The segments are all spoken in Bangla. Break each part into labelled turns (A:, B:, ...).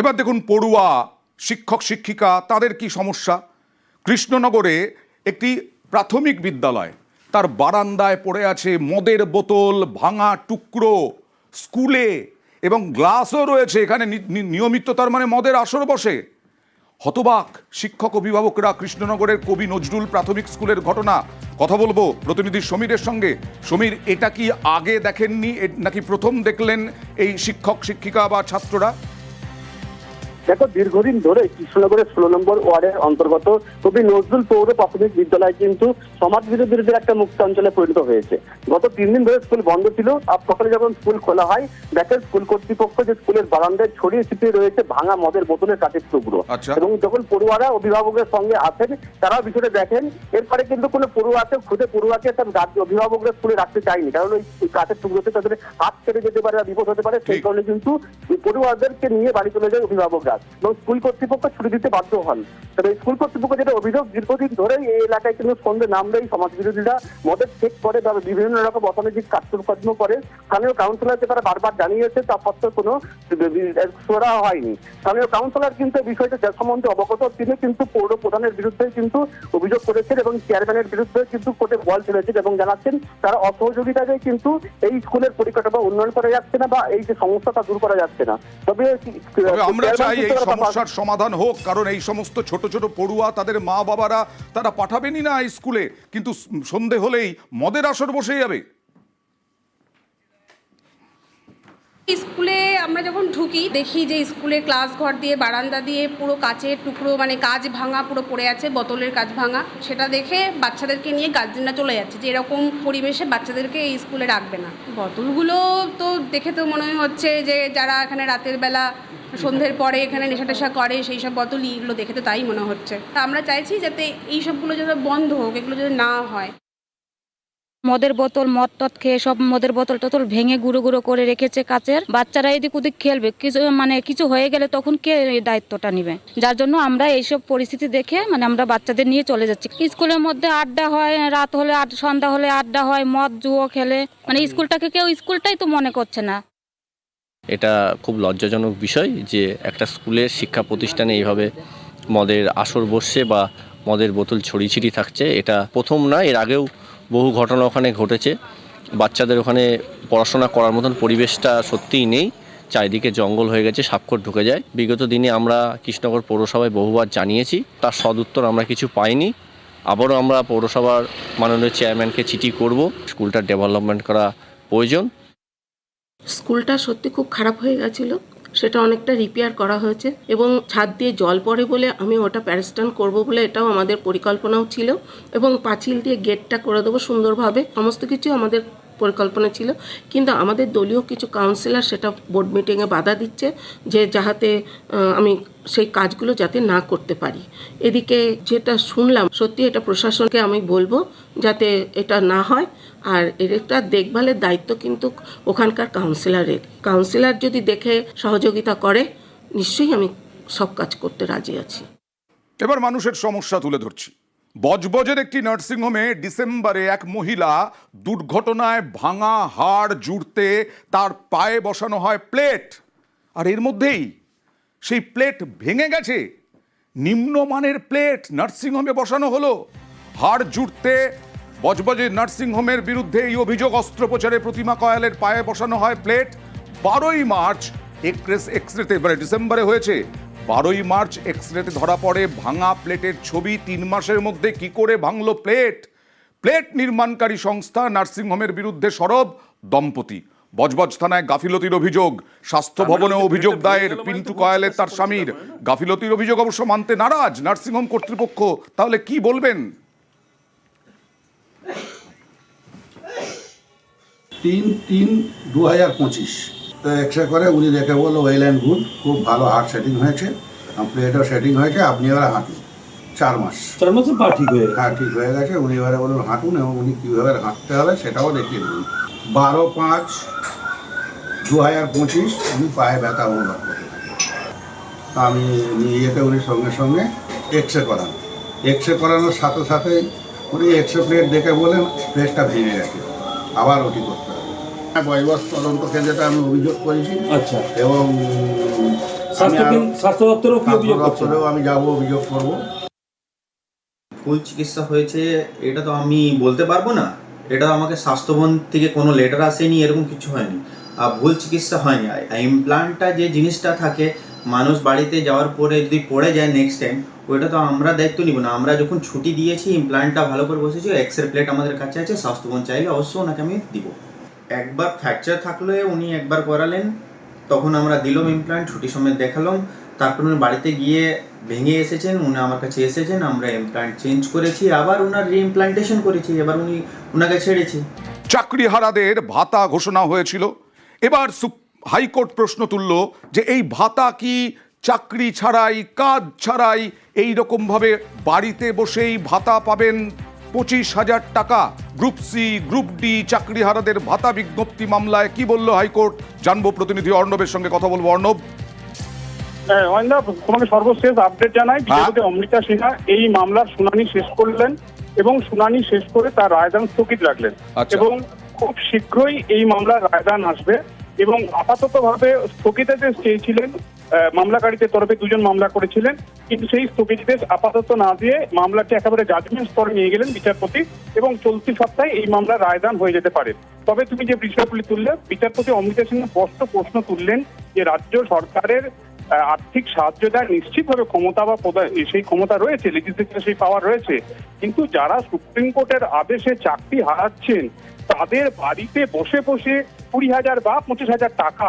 A: এবার দেখুন পড়ুয়া, শিক্ষক, শিক্ষিকা, তাদের কি সমস্যা? কৃষ্ণনগরে একটি প্রাথমিক বিদ্যালয়, তার বারান্দায় পড়ে আছে মদের বোতল, ভাঙা টুকরো, স্কুলে এবং গ্লাসও রয়েছে, এখানে নিয়মিত তার মানে মদের আসর বসে। হতবাক শিক্ষক অভিভাবকরা কৃষ্ণনগরের কবি নজরুল প্রাথমিক স্কুলের ঘটনা। কথা বলব প্রতিনিধি সমীরের সঙ্গে। সমীর, এটা কি আগে দেখেননি? নাকি প্রথম দেখলেন এই শিক্ষক, শিক্ষিকা বা ছাত্ররা?
B: দেখো দীর্ঘদিন ধরে কৃষ্ণনগরের ষোলো নম্বর ওয়ার্ডের অন্তর্গত কবি নজরুল পৌর প্রাথমিক বিদ্যালয় কিন্তু সমাজ বিরোধীদের একটা মুক্ত অঞ্চলে পরিণত হয়েছে। গত তিন দিন ধরে স্কুল বন্ধ ছিল। আর সকালে যখন স্কুল খোলা হয় দেখেন স্কুল কর্তৃপক্ষ যে স্কুলের বারান্দায় ছড়িয়ে ছিটিয়ে রয়েছে ভাঙা মদের বোতলের কাঠের টুকরো।
A: আচ্ছা।
B: এবং যখন পড়ুয়ারা অভিভাবকের সঙ্গে আসেন তারা বিষয়টা দেখেন। এরপরে কিন্তু কোনো পড়ুয়াকে খুদে পড়ুয়াকে তার অভিভাবকরা স্কুলে রাখতে চায়নি। কারণ ওই ওই কাঠের টুকরোতে তাদের হাত কেটে যেতে পারে বা বিপদ হতে পারে সেই কারণে কিন্তু পড়ুয়াদেরকে নিয়ে বাড়ি চলে যায় অভিভাবকরা। এবং স্কুল কর্তৃপক্ষ ছুটি দিতে বাধ্য হন। তবে স্কুল কর্তৃপক্ষ যেটা অভিযোগ দীর্ঘদিন ধরেই এই এলাকায় কিন্তু সন্ধ্যে নামলেই সমাজ বিরোধীরা মদের চেক করে বা বিভিন্ন রকম অসামাজিক কার্যকর্ম করে। স্থানীয় কাউন্সিলরকে তারা বারবার জানিয়েছে তা সত্ত্বেও কোনো সোরা হয়নি। স্থানীয় কাউন্সিলর কিন্তু বিষয়টা সম্বন্ধে অবগত তিনি কিন্তু পৌর প্রধানের বিরুদ্ধে কিন্তু অভিযোগ করেছেন এবং চেয়ারম্যানের বিরুদ্ধে কিন্তু কোর্টে বল চলেছেন এবং জানাচ্ছেন তারা অসহযোগিতাকে কিন্তু এই স্কুলের পরিকাঠামো উন্নয়ন করা যাচ্ছে না বা এই যে সমস্যা তা দূর করা যাচ্ছে না। তবে
A: আমরা
B: চেয়ারম্যান
A: চাই এই সমস্যার সমাধান হোক কারণ এই সমস্ত ছোট ছোট পড়ুয়া তাদের মা বাবারা তারা পাঠাবেনই না স্কুলে কিন্তু সন্ধে হলেই মদের আসর বসে যাবে।
C: স্কুলে আমরা যখন ঢুকি দেখি যে স্কুলে ক্লাস ঘর দিয়ে বারান্দা দিয়ে পুরো কাচের টুকরো মানে কাজ ভাঙা পুরো পড়ে আছে বোতলের কাজ ভাঙা। সেটা দেখে বাচ্চাদেরকে নিয়ে গার্জেনরা চলে যাচ্ছে যে এরকম পরিবেশে বাচ্চাদেরকে এই স্কুলে রাখবে না। বোতলগুলো তো দেখে তো মনে হচ্ছে যে যারা এখানে রাতের বেলা সন্ধ্যের পরে এখানে নেশা টেশা করে, সেই সব বোতল এগুলো দেখে তো তাই মনে হচ্ছে। তা আমরা চাইছি যাতে এই সবগুলো যাতে বন্ধ হোক, এগুলো যাতে না হয়।
D: মদের বোতল, মদ টদ খেয়ে সব মদের বোতল টোতল ভেঙে গুঁড়ো গুঁড়ো করে রেখেছে কাচের। বাচ্চারা এদিক ওদিক খেলবে, কিছু মানে কিছু হয়ে গেলে তখন কে দায়িত্বটা নেবে? যার জন্য আমরা এইসব পরিস্থিতি দেখে মানে আমরা বাচ্চাদের নিয়ে চলে যাচ্ছি। স্কুলের মধ্যে আড্ডা হয়, রাত হলে সন্ধ্যা হলে আড্ডা হয়, মদ, জুয়ো খেলে। মানে স্কুলটাকে কেউ, স্কুলটাই তো মনে করছে না।
E: এটা খুব লজ্জাজনক বিষয় যে একটা স্কুলের শিক্ষা প্রতিষ্ঠানে এইভাবে মদের আসর বসছে বা মদের বোতল ছড়িয়ে ছিটিয়ে থাকছে, এটা প্রথম না, এর আগেও বহু ঘটনা ওখানে ঘটেছে। বাচ্চাদের ওখানে পড়াশোনা করার মতন পরিবেশটা সত্যিই নেই। চারিদিকে জঙ্গল হয়ে গেছে সাক্ষর ঢুকে যায়। বিগত দিনে আমরা কৃষ্ণনগর পৌরসভায় বহুবার জানিয়েছি, তার সদুত্তর আমরা কিছু পাইনি। আবারও আমরা পৌরসভার মাননীয় চেয়ারম্যানকে চিঠি করব। স্কুলটার ডেভেলপমেন্ট করা প্রয়োজন।
F: স্কুলটা সত্যি খুব খারাপ হয়ে গেছিল। সেটা অনেকটা রিপেয়ার করা হয়েছে এবং ছাদ দিয়ে জল পড়ে বলে আমি ওটা প্যারেস্টান করব বলে এটাও আমাদের পরিকল্পনাও ছিল এবং পাঁচিল দিয়ে গেটটা করে দেবো সুন্দরভাবে। সমস্ত কিছু আমাদের পরিকল্পনা ছিল। কিন্তু আমাদের দলীয় কিছু কাউন্সিলর সেটা বোর্ড মিটিংয়ে বাধা দিচ্ছে যে যাহাতে আমি সেই কাজগুলো যাতে না করতে পারি। এদিকে যেটা শুনলাম, সত্যি এটা প্রশাসনকে আমি বলব যাতে এটা না হয়। আর একটা দেখভালের দায়িত্ব কিন্তু ওখানকার কাউন্সিলরের কাউন্সিলর যদি দেখে সহযোগিতা করে, নিশ্চয়ই আমি সব কাজ করতে রাজি আছি।
A: এবার মানুষের সমস্যা তুলে ধরছি। বজবজের একটি নার্সিংহোমে ডিসেম্বরে এক মহিলা দুর্ঘটনায় ভাঙা হাড় জুড়তে তার পায়ে বসানো হয় প্লেট। আর এর মধ্যেই সেই প্লেট ভেঙে গেছে। নিম্নমানের প্লেট নার্সিংহোমে বসানো হলো। হাড় জুড়তে বজবজের নার্সিংহোমের বিরুদ্ধে এই অভিযোগ অস্ত্রোপচারে প্রতিমা কয়ালের পায়ে বসানো হয় প্লেট। বারোই মার্চ এক্সরেস এক্সরেতে মানে ডিসেম্বরে হয়েছে। বারোই মার্চ এক্সরেতে ধরা পড়ে ভাঙা প্লেটের ছবি তিন মাসের মধ্যে কি করে ভাঙল প্লেট? প্লেট নির্মাণকারী সংস্থা নার্সিংহোমের বিরুদ্ধে সরব দম্পতি। বজবজ থানায় গাফিলতির অভিযোগ। স্বাস্থ্য ভবনে অভিযোগ দায়ের। পিন্টু কয়ালের তার স্বামীর। গাফিলতির অভিযোগ অবশ্য মানতে নারাজ নার্সিংহোম কর্তৃপক্ষ। তাহলে কি বলবেন?
G: তিন তিন দু হাজার পঁচিশ। তো এক্সরে করে উনি দেখে বলল ওয়েল অ্যান্ড গুড খুব ভালো হার্ট সেটিং হয়েছে। প্লেটও সেটিং হয়েছে আপনি এবারে হাঁটুন। চার মাস।
H: চার মাসে পা ঠিক হয়ে।
G: হ্যাঁ ঠিক হয়ে গেছে। উনি এবারে বলুন হাঁটুন এবং উনি কীভাবে হাঁটতে হবে সেটাও দেখিয়ে দেবেন বারো পাঁচ দু হাজার পঁচিশ উনি পায়ে ব্যথা অনুভব করতে আমি নিয়ে যেতে উনি সঙ্গে সঙ্গে এক্সরে করান। এক্সরে করানোর সাথে সাথে উনি এক্সরে প্লেট দেখে বলেন প্লেটটা ভেঙে গেছে। আবার ওটি করতে হবে। হ্যাঁ বয়বস তদন্ত কেন্দ্রটা আমি অভিযোগ করেছি।
H: আচ্ছা।
G: এবং
H: স্বাস্থ্য দপ্তরেও
G: আমি যাব অভিযোগ করব।
I: চিকিৎসা হয়েছে এটা তো আমি বলতে পারব না। এটা আমাকে স্বাস্থ্যবন থেকে কোনো লেটার আসেনি এরকম কিছু হয়নি। আর ভুল চিকিৎসা হয়নি। ইমপ্লান্টটা যে জিনিসটা থাকে মানুষ বাড়িতে যাওয়ার পরে যদি পড়ে যায় নেক্সট টাইম ওইটা তো আমরা দায়িত্ব নিব না। আমরা যখন ছুটি দিয়েছি ইমপ্লান্টটা ভালো করে বসেছি এক্স রে প্লেট আমাদের কাছে আছে স্বাস্থ্যবন চাইলে অবশ্যই ওনাকে আমি দিব। একবার ফ্র্যাকচার থাকলে উনি একবার করালেন তখন আমরা দিলাম ইমপ্লান্ট ছুটি সময় দেখালাম। তারপর উনি বাড়িতে গিয়ে ভেঙে এসেছেন, উনি আমার কাছে এসেছেন, আমরা ইমপ্লান্ট চেঞ্জ করেছি, আবার ওনার রিইমপ্লান্টেশন করেছি, এবার উনি ওনাকে ছেড়েছি।
A: চাকরিহারাদের ভাতা ঘোষণা হয়েছিল। এবার হাইকোর্ট প্রশ্ন তুলল যে এই ভাতা কি চাকরি ছাড়াই, কাজ ছাড়াই এই রকমভাবে বাড়িতে বসেই ভাতা পাবেন পঁচিশ হাজার টাকা। গ্রুপ সি গ্রুপ ডি চাকরিহারাদের ভাতা বিজ্ঞপ্তি মামলায় কি বলল হাইকোর্ট? জানব প্রতিনিধি অর্ণবের সঙ্গে কথা বলব। অর্ণব?
J: হ্যাঁ তোমাকে সর্বশেষ আপডেট জানাই। বিচারপতি অমৃতা সিনহা এই মামলার শুনানি শেষ করলেন এবং শুনানি শেষ করে তার রায়দান স্থগিত রাখলেন।
A: আচ্ছা।
J: এবং খুব শীঘ্রই এই মামলার রায়দান আসবে এবং আপাতত ভাবে স্থগিতাদেশ চেয়েছিলেন মামলাকারীদের তরফে দুজন মামলা করেছিলেন, কিন্তু সেই স্থগিতাদেশ আপাতত না দিয়ে মামলাটি একেবারে জাজমেন্ট স্তরে নিয়ে গেলেন বিচারপতি এবং চলতি সপ্তাহে এই মামলার রায়দান হয়ে যেতে পারে। তবে তুমি যে বিষয়গুলি তুললে, বিচারপতি অমৃতা সিংহ স্পষ্ট প্রশ্ন তুললেন যে রাজ্য সরকারের আর্থিক সাহায্য দেওয়ার নিশ্চিতভাবে ক্ষমতা বা সেই ক্ষমতা রয়েছে লেজিসলেচারে সেই পাওয়ার রয়েছে, কিন্তু যারা সুপ্রিম কোর্টের আদেশে চাকরি হারাচ্ছেন, তাদের বাড়িতে বসে বসে কুড়ি হাজার বা পঁচিশ হাজার টাকা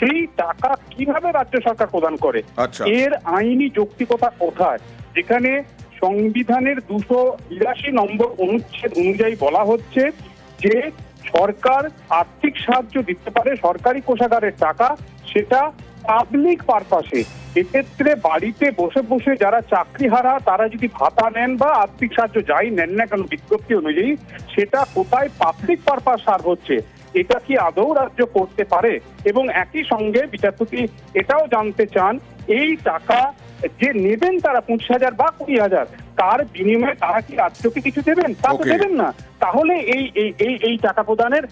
J: সেই টাকা কীভাবে রাজ্য সরকার প্রদান করে?
A: আচ্ছা।
J: এর আইনি যৌক্তিকতা কোথায়? যেখানে সংবিধানের দুশো বিরাশি নম্বর অনুচ্ছেদ অনুযায়ী বলা হচ্ছে যে সরকার আর্থিক সাহায্য দিতে পারে সরকারি কোষাগারের টাকা সেটা পাবলিক পারপাসে এক্ষেত্রে বাড়িতে বসে বসে যারা চাকরি হারা তারা যদি ভাতা নেন বা আর্থিক সাহায্য যাই নেন না কেন বিজ্ঞপ্তি অনুযায়ী সেটা কোথায় পাবলিক পারপাস সার হচ্ছে? এটা কি আদৌ রাজ্য করতে পারে? এবং একই সঙ্গে বিচারপতি এটাও জানতে চান এই টাকা যে নেবেন তারা পঁচিশ হাজার বা কুড়ি হাজার তার বিনিময়ে তারা কি রাজ্যকে কিছু দেবেন? তা তো দেবেন না। তাহলে এই এই এই টাকা প্রদানের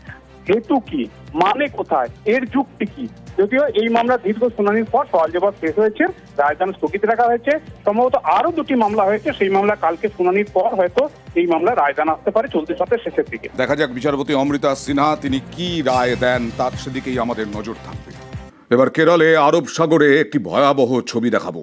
J: হেতু কি? মানে কোথায়? এর যুক্তি কি? যদিও এই মামলা দীর্ঘ শুনানির পর সওয়াল জবাব শেষ হয়েছে রায়দান স্থগিত রাখা হয়েছে। সম্ভবত আরও দুটি মামলা হয়েছে, সেই মামলা কালকে শুনানির পর হয়তো এই মামলা রায়দান আসতে পারে চলতি সপ্তাহের শেষের দিকে।
A: দেখা যাক, বিচারপতি অমৃতা সিনহা, তিনি কি রায় দেন, তার সেদিকেই আমাদের নজর থাকবে। এবার কেরলে আরব সাগরে একটি ভয়াবহ ছবি দেখাবো।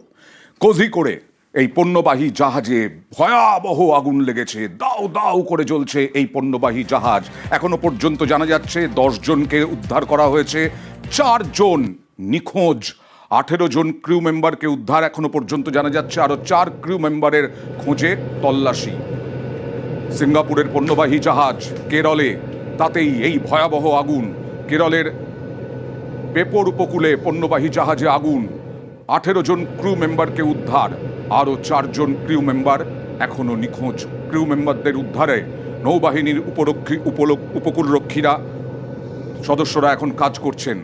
A: কোজি করে এই পণ্যবাহী জাহাজে ভয়াবহ আগুন লেগেছে দাউ দাউ করে জ্বলছে এই পণ্যবাহী জাহাজ। এখনও পর্যন্ত জানা যাচ্ছে, দশ জনকে উদ্ধার করা হয়েছে চারজন নিখোঁজ। আঠেরো জন ক্রিউ মেম্বারকে উদ্ধার এখনও পর্যন্ত জানা যাচ্ছে, আরও চার ক্রিউ মেম্বারের খোঁজে তল্লাশি। সিঙ্গাপুরের পণ্যবাহী জাহাজ কেরলে, তাতেই এই ভয়াবহ আগুন। কেরলের পেপর উপকূলে পণ্যবাহী জাহাজে আগুন। আঠেরো জন ক্রু মেম্বারকে উদ্ধার, আরও চারজন ক্রিউ মেম্বার এখনও নিখোঁজ। ক্রিউ মেম্বারদের উদ্ধারে নৌবাহিনীর উপরক্ষী উপকূলরক্ষীরা সদস্যরা এখন কাজ করছেন।